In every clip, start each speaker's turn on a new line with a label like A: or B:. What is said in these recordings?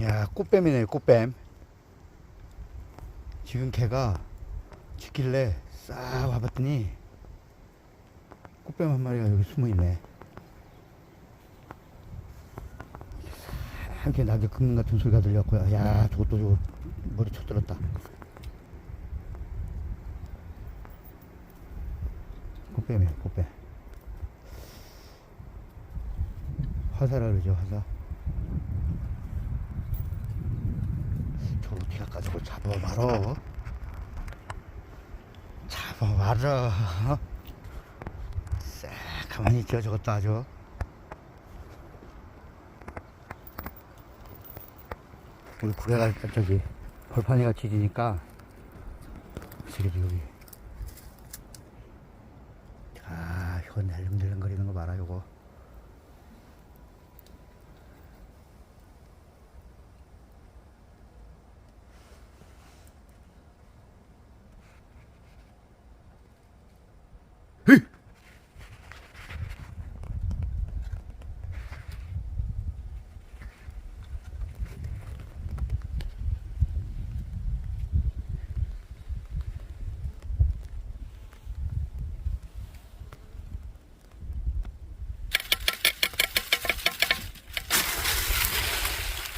A: 야, 꽃뱀이네, 꽃뱀. 지금 걔가 짖길래 싹 와봤더니 꽃뱀 한 마리가 여기 숨어 있네. 이렇게 낙엽 긁는 같은 소리가 들렸고요. 야, 저것도 저 머리 쳐들었다. 꽃뱀이에요, 꽃뱀. 화사라 그러죠, 화사. 할까? 저거 잡아봐라. 잡아봐라. 싹 가만히 있죠, 저것도 아주. 우리 구레가 저기 벌판이가 지지니까 저기 여기 아 이거 낼름낼름거리는 거 봐라 요거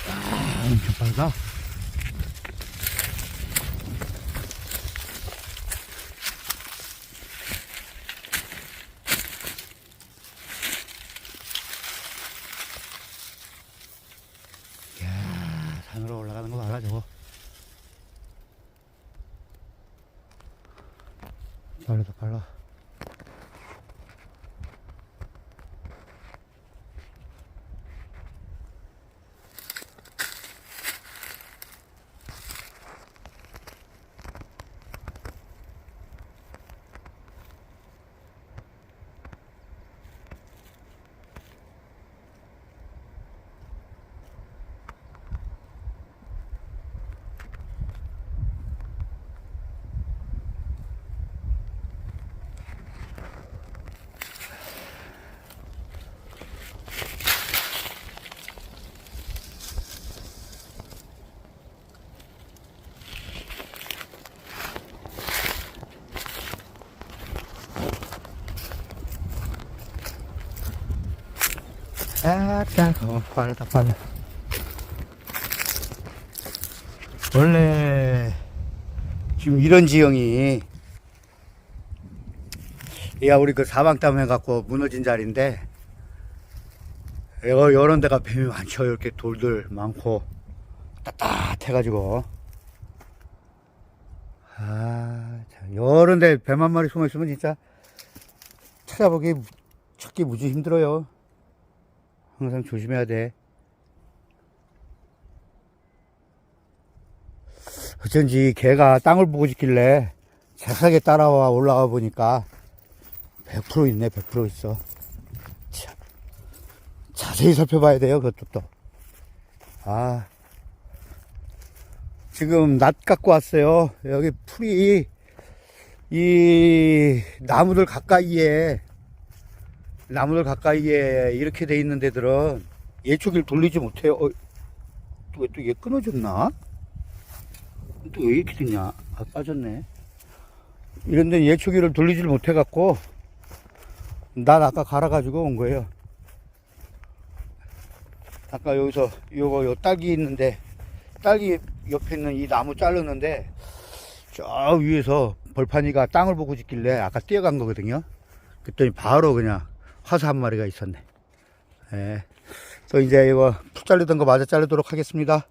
A: 아, 엄청 빨라. 야 산으로 올라가는 거 봐라 저거. 빨라다 빨라 어, 빠르다 빨라 원래 지금 이런 지형이 야 우리 그 사방담 해갖고 무너진 자리인데 요, 요런 데가 뱀이 많죠 이렇게 돌들 많고 따뜻해가지고 아 참, 요런 데 뱀 한 마리 숨어 있으면 진짜 찾아보기 찾기 무지 힘들어요 항상 조심해야 돼. 어쩐지 개가 땅을 보고 있길래 자세하게 따라와 올라가 보니까 100% 있네, 100% 있어. 참. 자세히 살펴봐야 돼요, 그것도 또. 아. 지금 낫 갖고 왔어요. 여기 풀이, 이 나무들 가까이에 나무들 가까이에 이렇게 돼 있는 데들은 예초기를 돌리지 못해요. 어, 또, 또얘 끊어졌나? 또 왜 이렇게 됐냐? 아, 빠졌네. 이런 데는 예초기를 돌리지를 못해갖고, 난 아까 갈아가지고 온 거예요. 아까 여기서 요거, 요 딸기 있는데, 딸기 옆에 있는 이 나무 자르는데, 저 위에서 벌판이가 땅을 보고 짓길래 아까 뛰어간 거거든요. 그랬더니 바로 그냥 화사 한 마리가 있었네. 예. 또 이제 이거 푹 자르던 거 마저 자르도록 하겠습니다.